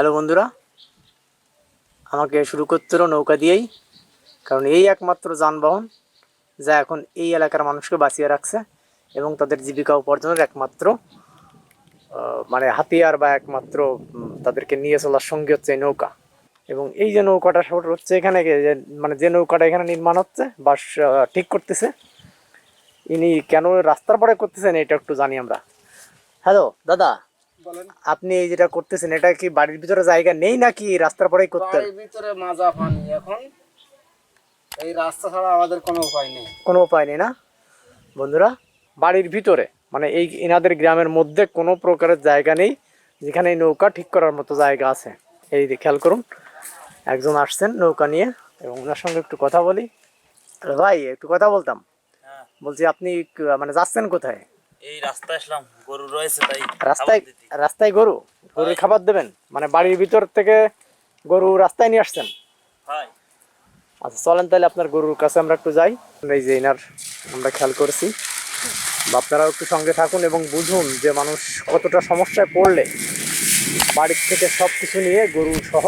Hello বন্ধুরা, আমাকে শুরু করতে হলো নৌকা দিয়েই, কারণ এই একমাত্র যানবাহন যা এখন এই এলাকার মানুষকে বাঁচিয়ে রাখছে এবং তাদের জীবিকা উপার্জনের একমাত্র মানে হাতিয়ার বা একমাত্র তাদেরকে নিয়ে চলার সঙ্গী হচ্ছে এই নৌকা। এবং এই যে নৌকাটা সব হচ্ছে এখানে মানে যে নৌকাটা এখানে নির্মাণ হচ্ছে বা ঠিক করতেছে। ইনি কেন রাস্তার পরে করতেছেন এটা একটু জানি আমরা। হ্যালো, দাদা আপনি এই যেটা করতেছেন এটা কি বাড়ির ভিতরে জায়গা নেই নাকি রাস্তার পরেই করতে বাড়ির ভিতরে মাজা পানি এখন। এই রাস্তা ছাড়া আমাদের কোনো উপায় নেই। কোনো উপায় নেই না? বন্ধুরা বাড়ির ভিতরে মানে এই এনাদের গ্রামের মধ্যে কোনো প্রকারের জায়গা নেই যেখানে নৌকা ঠিক করার মতো জায়গা আছে। এই যে খেয়াল করুন একজন আসছেন নৌকা নিয়ে এবং ওনার সঙ্গে একটু কথা বলি। ভাই একটু কথা বলতাম। হ্যাঁ, বলছি আপনি মানে যাচ্ছেন কোথায়? এই রাস্তায় আসলাম গরু রয়েছে তাই রাস্তায় রাস্তায় গরু? গরুর খাবার দেবেন? মানে বাড়ির ভিতর থেকে গরু রাস্তায় নিয়ে আসছেন? আচ্ছা চলেন তাহলে আপনার গরুর কাছে আমরা একটু যাই। এই যে এনার আমরা খেয়াল করেছি। আপনারাও একটু সঙ্গে থাকুন এবং বুঝুন যে মানুষ কতটা সমস্যায় পড়লে বাড়ির থেকে সব কিছু নিয়ে গরু সহ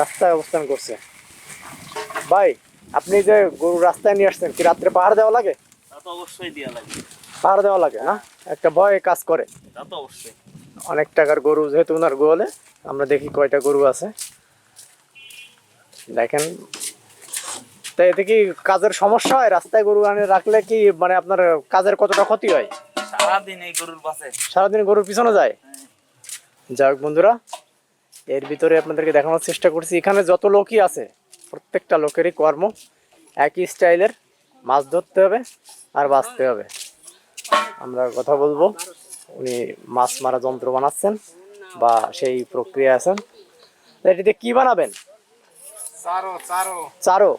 রাস্তায় অবস্থান করছে। ভাই আপনি যে গরু রাস্তায় নিয়ে আসছেন কি রাত্রে পাহাড় দেওয়া লাগে? তা তো অবশ্যই দেওয়া লাগে। পাহাড় দেওয়া লাগে না একটা ভয় কাজ করে। অবশ্যই। অনেক টাকার গরু যেহেতু ওনার গোয়ালে আমরা দেখি কয়টা গরু আছে। দেখেন। তা এতে কি কাজের সমস্যা হয়? রাস্তায় গরু আনে রাখলে কি মানে আপনার কাজের কতটা ক্ষতি হয়? সারাদিন এই গরুর পাশে। সারাদিন গরুর পিছনে যায়? যাই হোক বন্ধুরা এর ভিতরে আপনাদেরকে দেখানোর চেষ্টা করছি। এখানে যত লোকই আছে প্রত্যেকটা লোকেরই কর্ম। একই স্টাইলের মাছ ধরতে হবে আর বাঁচতে হবে। আমরা কথা বলব। উনি মাছ মারা যন্ত্র বানাচ্ছেন বা সেই প্রক্রিয়া আছেন। এটিতে কি বানাবেন? চারো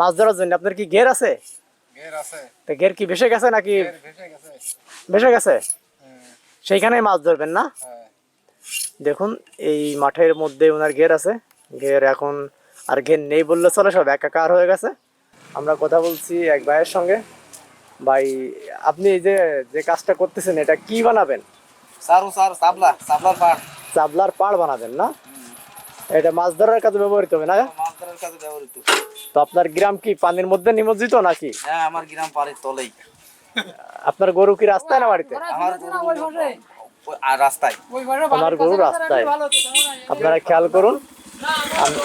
মাছ ধরার জন্য। আপনার কি ঘের আছে? ঘের কি ভেসে গেছে নাকি ভেসে গেছে। হ্যাঁ, সেইখানেই মাছ ধরবেন না? হ্যাঁ। দেখুন এই মাঠের মধ্যে ওনার ঘের আছে। ঘের এখন আর ঘের নেই বললে চলে সব। একাকার হয়ে গেছে। আমরা কথা বলছি এক ভাইয়ের সঙ্গে। ভাই আপনি এই যে যে কাজটা করতেছেন এটা কি বানাবেন? চারো চার চাবলা চাবলার পাট চাবলার পাড় বানাবেন না? এটা মাছ ধরার কাজে ব্যবহৃত হবে না? মাছ ধরার কাজে ব্যবহৃত। তো আপনার গ্রাম কি পানির মধ্যে নিমজ্জিত নাকি? হ্যাঁ আমার গ্রাম পাড়ের তলেই। আপনার গরু কি রাস্তায় না বাড়িতে? আমার গরু ওই- আর রাস্তায়। আমার গরু রাস্তায় আপনারা খেয়াল করুন।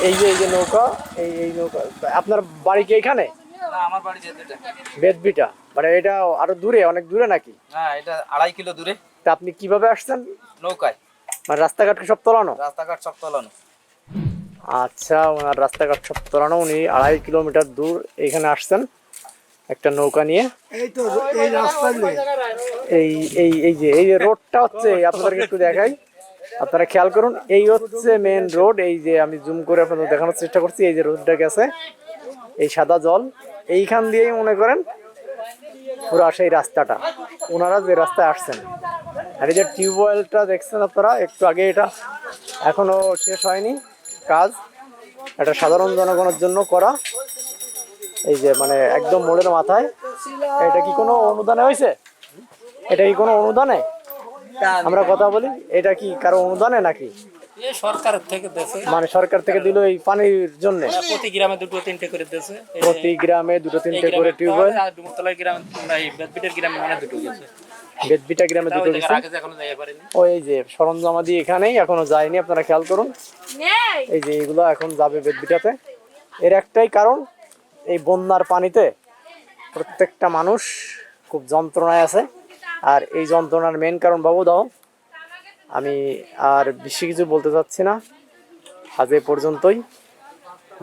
এই যে এই যে নৌকা এই এই নৌকা আপনার বাড়ি কি এখানে? না আমার বাড়ি যেতে বেদবিটা মানে এটা আরও দূরে অনেক দূরে নাকি? না এটা আড়াই কিলো দূরে। তা আপনি কীভাবে আসছেন? নৌকায়। মানে রাস্তাঘাট সব তোলানো? রাস্তাঘাট সব তলানো। আচ্ছা ওনার রাস্তাঘাট সব তোলানো উনি আড়াই কিলোমিটার দূর এখানে আসছেন একটা নৌকা নিয়ে। এই তো এই রাস্তা এই এই এই যে এই যে রোডটা হচ্ছে আপনাদেরকে একটু দেখাই। আপনারা খেয়াল করুন এই হচ্ছে মেন রোড এই যে আমি জুম করে আপনাদের দেখানোর চেষ্টা করছি এই যে রোডটা গেছে এই সাদা জল। এইখান দিয়েই মনে করেন পুরো সেই রাস্তাটা। ওনারা যে রাস্তায় আসছেন। আর এই যে টিউবওয়েলটা দেখছেন আপনারা একটু আগে এটা এখনও শেষ হয়নি কাজ। এটা সাধারণ জনগণের জন্য করা। এই যে মানে একদম মোড়ের মাথায়। এটা কি কোনো অনুদানে হয়েছে? এটা কি কোনো অনুদানে? আমরা কথা বলি এটা কি কারও অনুদানে নাকি? এ থেকে দেশে মানে সরকার থেকে দিল এই পানির জন্য। প্রতি গ্রামে দুটো তিনটে করে দেশে প্রতি গ্রামে দুটো তিনটে করে টিউবওয়েল। আর ডুমুরতলার গ্রামে এই বেদবিটের গ্রামে মানে দুটো গেছে। বেদবিটা গ্রামে দুটো গেছে। পারিনি। ওই যে সরঞ্জামাদি এখানেই এখনও যায়নি আপনারা খেয়াল করুন। এই যে এগুলো এখন যাবে বেদবিটাতে এর একটাই কারণ এই বন্যার পানিতে প্রত্যেকটা মানুষ খুব যন্ত্রণায় আছে। আর এই যন্ত্রণার মেন কারণ বাবু দাও। আমি আর বেশি কিছু বলতে চাচ্ছি না। আজ এ পর্যন্তই।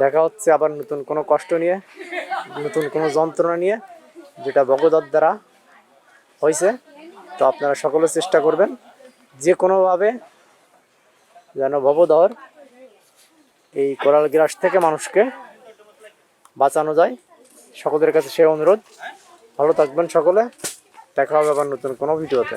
দেখা হচ্ছে আবার নতুন কোনো কষ্ট নিয়ে, নতুন কোনো যন্ত্রণা নিয়ে, যেটা ভগদত্ত দ্বারা হয়েছে। তো আপনারা সকলে চেষ্টা করবেন যে কোনোভাবে যেন ভবদহর এই কোরাল গ্রাস থেকে মানুষকে বাঁচানো যায়। সকলের কাছে সে অনুরোধ। ভালো থাকবেন সকলে। দেখা হবে আবার নতুন কোনো ভিডিওতে।